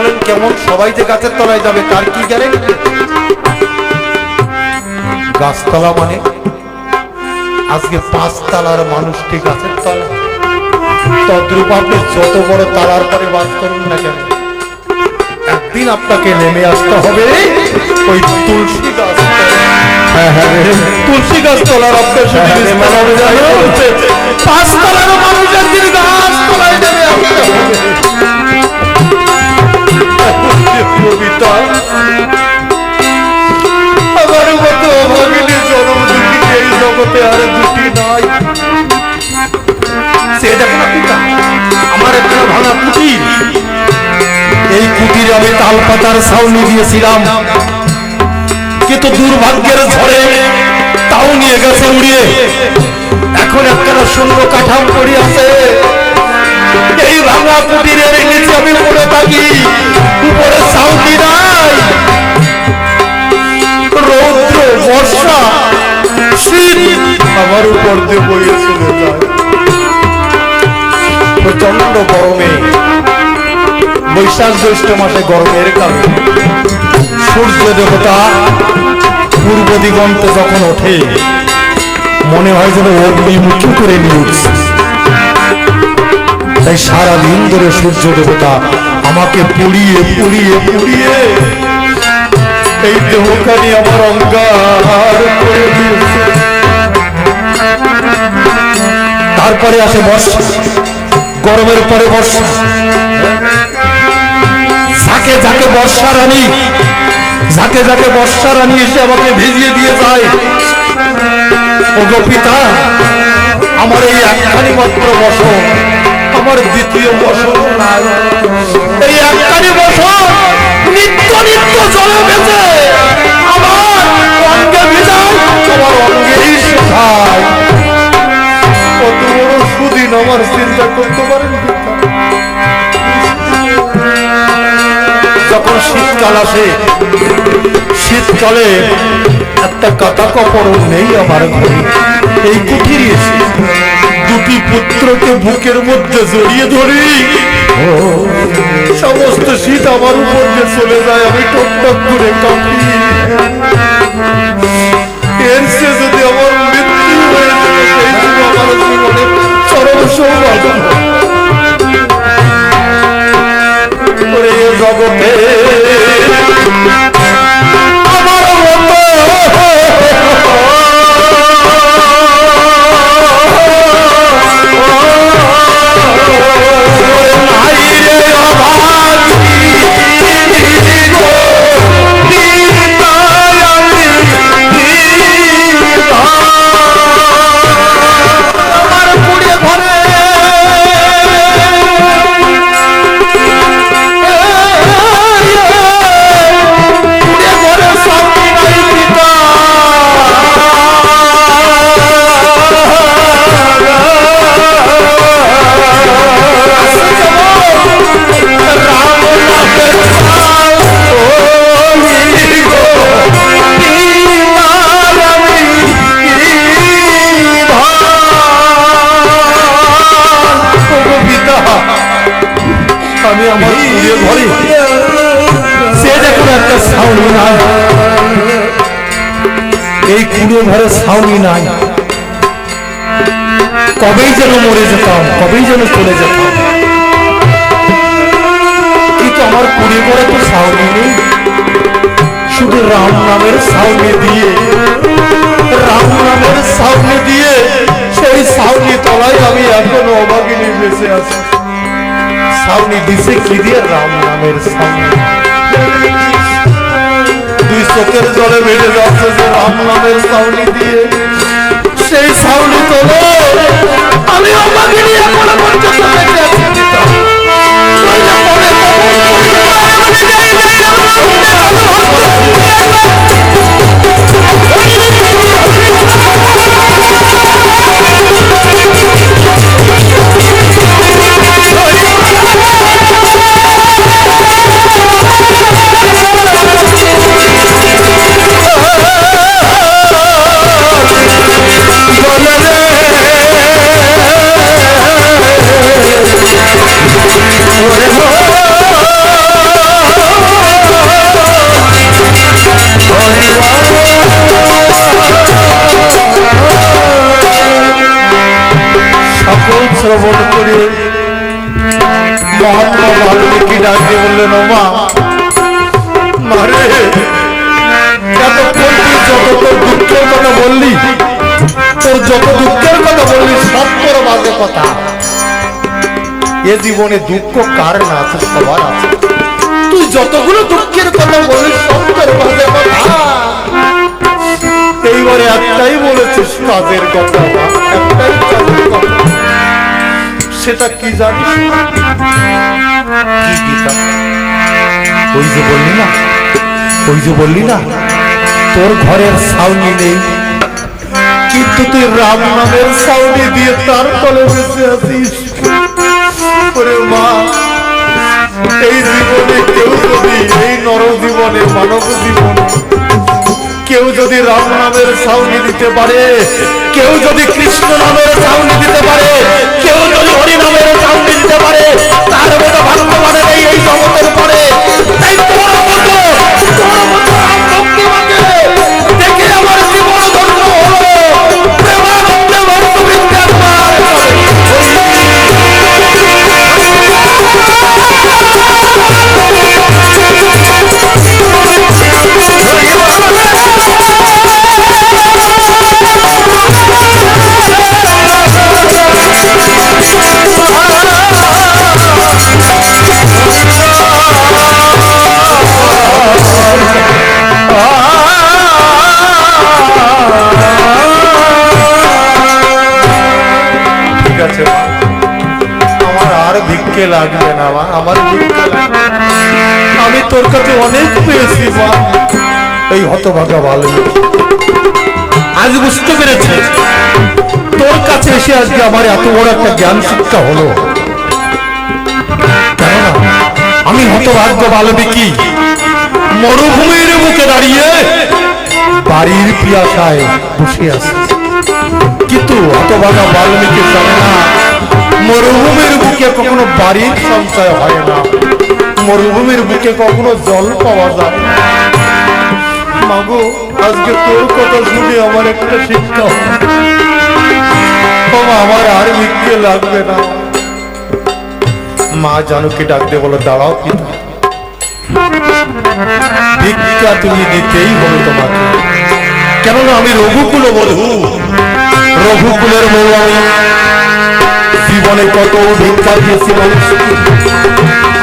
বলেন কেমন সবাই যে গাছের তলায় যাবে তার কি গ্যারেন্টি গাছতলা মানে? আজকে পাঁচ তালার মানুষটি গাছের তলা তদ্রূপ আপনি যত বড় তালার পরে বাস করুন না কেন? একদিন আপনাকে নেমে আসতে হবে ওই তুলসী গাছ হ্যাঁ হ্যাঁ তুলসী গাছ তলার আপনার হ্যাঁ? বলছে, পাঁচ তলার মানুষ একদিন গাছ তলায় নেমে আসতে হবে। কবিতা আমার এই কুটির আমি তাল পাতার ছাউনি দিয়েছিলাম। কিন্তু দুর্ভাগ্যের ঝড়ে তাও নিয়ে গেছে উড়িয়ে। এখন একটা শূন্য কাঠাম পড়ে আছে এই ভাঙা কুটিরের নিচে আমি পড়ে থাকি। দিয়ে বইয়ে চলে প্রচণ্ড গরমে বৈশাখ জ্যৈষ্ঠ মাসে গরমের কারণে সূর্য দেবতা পূর্ব দিগন্তে যখন ওঠে, মনে হয় যেন অগ্নিমুখী করে নিয়ে তাই সারাদিন ধরে সূর্য দেবতা আমাকে পুড়িয়ে পুড়িয়ে পুড়িয়ে এই দেহখানি আমার অঙ্গার করে দিয়েছে। তারপরে আসে বর্ষা। গরমের পরে বর্ষা। যাকে যাকে বর্ষা রানী, যাকে যাকে বর্ষা রানী এসে আমাকে ভিজিয়ে দিয়ে যায়। ও গো পিতা, আমার এই একখানি মাত্র বসন, আমার দ্বিতীয় বসন এই একখানি বসন নিত্য নিত্য জলে বেঁচে শীতকাল আসে শীতকালে একটা কাটা কাপড় নেই আমার ঘরে। এই কুঠিরে এসে দুটি পুত্রকে বুকের মধ্যে জড়িয়ে ধরি। সমস্ত শীত আমার উপর যে চলে যায়, আমি টক টক করে কাঁপি। এর সে যদি আমার মৃত্যু হয়ে যায় সেই ছিল আমার জীবনে চরম সৌভাগ্য। জগতে ঘরে ছাউনি নাই। কবেই যেন মরে যেতাম, কবেই যেন চলে যেতাম। কিন্তু আমার কুড়িয়ে ঘরে তো ছাউনি নেই। শুধু রাম নামের ছাউনি দিয়ে, রাম নামের ছাউনি দিয়ে, সেই ছাউনি তলায় আমি এখনও অভাগিনী বেঁচে আছি। ছাউনি দিছে কি দিয়ে? রাম নামের দুই চোখের জলে বেড়ে যাচ্ছে যে রাম নামের সাউলি দিয়ে। সেই সাউলি তোলো। আমি অভাগিনী এখনও পর্যন্ত এ জীবনে দুঃখ কার না আছে সবার আছে। তুই যতগুলো দুঃখের কথা বলিস সব তোর কথা এইবারে একটাই বলেছিস, কাজের কথা একটাই কাজের কথা। সেটা কি জানিস? ওই যে বললি না, ওই যে বললি না, তোর ঘরের সাউনি নেই। কিন্তু তুই রাম নামের সাউনি দিয়ে তার তলে বসে আছিস। ওরে মা। এই জীবনে কেউ যদি, এই নর জীবনে, মানব জীবনে কেউ যদি রাম নামের সাউনি দিতে পারে, কেউ যদি কৃষ্ণ নামের সাউনি দিতে পারে, কেউ যদি হরি নামের সাউনি দিতে পারে, তার মতো ভাগ্যবানের এই জগতের পরে। তাই তোমার মতো লাগবে না, মা। আমার। আমি তোর কাছে অনেক পেয়েছি, মা। এই হতভাগা ভালো আজ বুঝতে পেরেছি তোর কাছে এসে আজকে আমার এত বড় একটা জ্ঞান শিক্ষা হলো। আমি হতভাগ্য বালবিকি মরুভূমির মুখে দাঁড়িয়ে বাড়ির পিয়াসায় বসে আছি। কিন্তু হতভাগা বাল্মীকি জানে না কখনো বাড়ির সঞ্চয় হয় না। মরুভূমির বুকে কখনো জল পাওয়া যায় মাগো, আজকে তোর কথা শুনে আমার একটা শিক্ষা। আমার আর ভিক্ষে লাগবে না। মা, জানুকে ডাক দিয়ে বলো, দাঁড়াও কিন্তু ভিক্ষা তুমি দিতেই হবে তোমাকে। কেননা আমি রঘুকুল বধূ। রঘুকুলের বউ আমি। জীবনে কত ভিক্ষা দিয়েছি।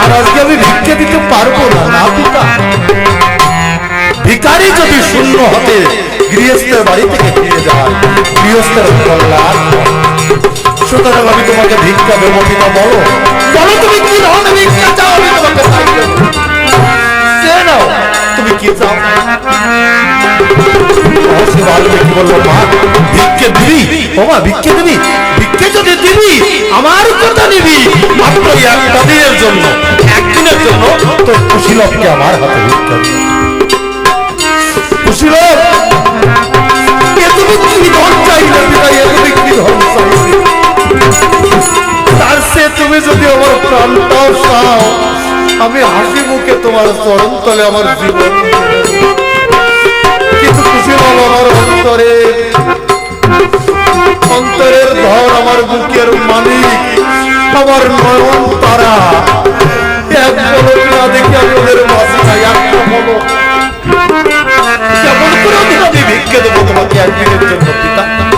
আর আজকে আমি ভিক্ষা দিতে পারব না না পিতা ভিকারি যদি শূন্য হতে গৃহস্থের বাড়ি থেকে ফিরে যায়, গৃহস্থের কল্যাণ সুতরাং আমি তোমাকে ভিক্ষা দেবো কিনা বলো। বলো তুমি কি ধরনের ভিক্ষা চাও? আমি তোমাকে কি চাও মহর্ষি বাল্মীকি বলল মা? ভিক্ষে দিবি? ও মা, ভিক্ষে দিবি? ভিক্ষে যদি দিবি, আমার কথা নিবি। মাত্র একটা দিনের জন্য, একদিনের জন্য তোর কুশীলভকে আমার হাতে ভিক্ষা কুশীলভ এ তুমি ধন চাইলে পিতা এ তুমি ধন চাইলে তার সে তুমি যদি আমার প্রাণটাও চাও আমি হাসি মুখে তোমার চরণ তলে আমার জীবন। কিন্তু খুশি হল আমার অন্তরে। অন্তরের ধর আমার বুকের মালিক, আমার নয়ন তারা। এক না আমি ওদের নাই পলক কেমন করে ভিক্ষে দেবো তোমাকে একদিনের জন্য, পিতা?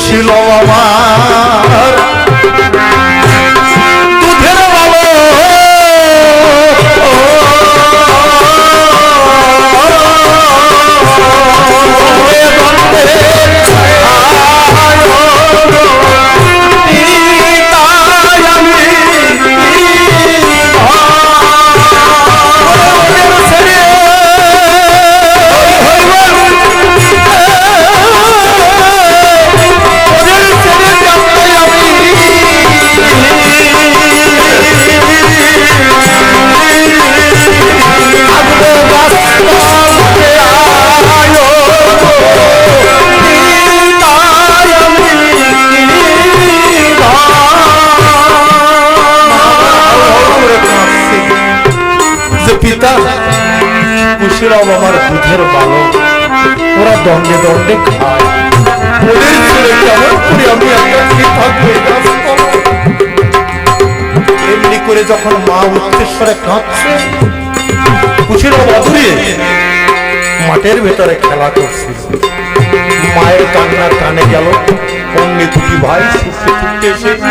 খুশি পিতা। কুশীলব আমার দুধের বালক। দণ্ডে দণ্ডে খায়। আমি? এমনি করে যখন মা উচ্চেশ্বরে কাঁদছে কুচির বদলে মাঠের ভেতরে খেলা করছিল। মায়ের কান্না কানে গেল। অন্য দুটি ভাই ছুটতে ছুটতে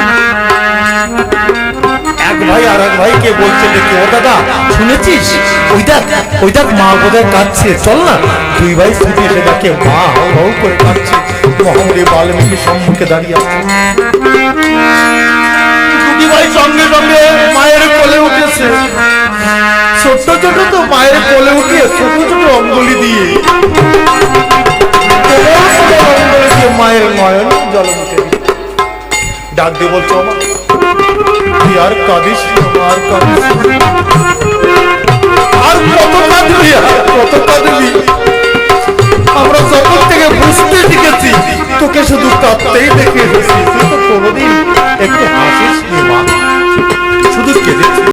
ভাই, আর এক ভাইকে বলছে দেখি। ও দাদা, শুনেছিস? ওই দেখ ওই দেখ মা বোধহয় কাঁদছে। চল না, দুই ভাই ছুটে এসে দেখে মা হাউ হাউ করে কাঁদছে। মহামুড়ি বাল্মীকি সম্মুখে দাঁড়িয়ে আছে। দুটি ভাই সঙ্গে সঙ্গে মায়ের কোলে উঠেছে। ছোট্ট ছোট তো মায়ের কোলে উঠিয়ে ছোট ছোট অঙ্গুলি দিয়ে। মায়ের নয়ন জল মুখে ডাক দিয়ে বলছো মা আর কাঁদিস আর কাঁদিস আর কত কাঁদবি কত কাঁদবি আমরা যখন থেকে বুঝতে শিখেছি, তোকে শুধু কাঁদতেই দেখে এসেছি তুই তো কোনোদিন একটু হাসিস নি, মা। শুধু কেঁদেছিস।